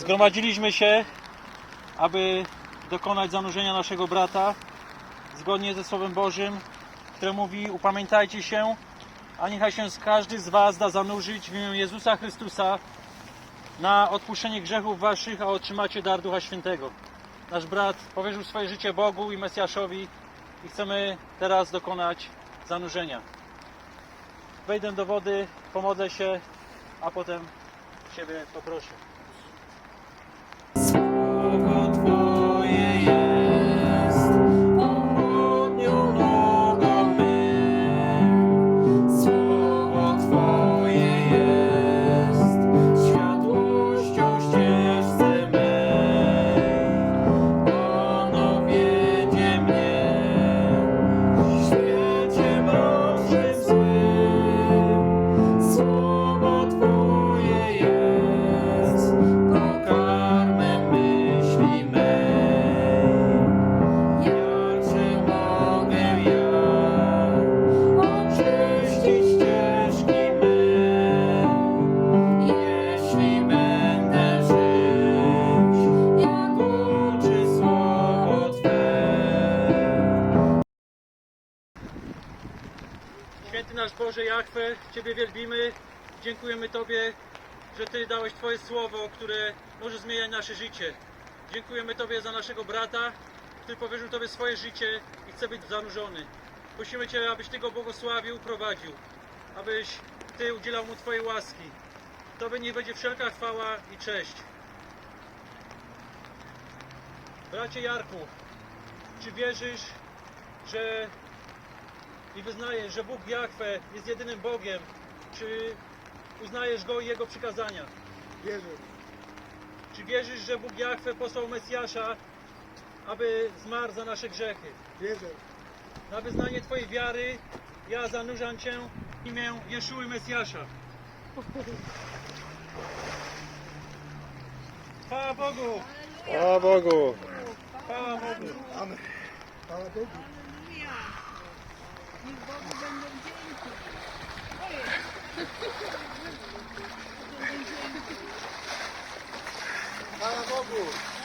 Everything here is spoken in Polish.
Zgromadziliśmy się, aby dokonać zanurzenia naszego brata zgodnie ze Słowem Bożym, które mówi: Upamiętajcie się, a niechaj się każdy z Was da zanurzyć w imię Jezusa Chrystusa na odpuszczenie grzechów Waszych, a otrzymacie dar Ducha Świętego. Nasz brat powierzył swoje życie Bogu i Mesjaszowi i chcemy teraz dokonać zanurzenia. Wejdę do wody, pomodlę się, a potem Ciebie poproszę. Nasz Boże Jachwę, Ciebie wielbimy, dziękujemy Tobie, że Ty dałeś Twoje słowo, które może zmieniać nasze życie. Dziękujemy Tobie za naszego brata, który powierzył Tobie swoje życie i chce być zanurzony. Prosimy Cię, abyś Ty go błogosławił, prowadził, abyś Ty udzielał mu Twojej łaski. Tobie niech będzie wszelka chwała i cześć. Bracie Jarku, czy wierzysz, że i wyznajesz, że Bóg Jahwe jest jedynym Bogiem, czy uznajesz Go i Jego przykazania? Wierzę, Czy wierzysz, że Bóg Jahwe posłał Mesjasza, aby zmarł za nasze grzechy? wierzę, Na wyznanie Twojej wiary ja zanurzam Cię w imię Jeszuły Mesjasza. Chwała Bogu! O Bogu! Chwała Bogu! Amen. Chwała Bogu fogo!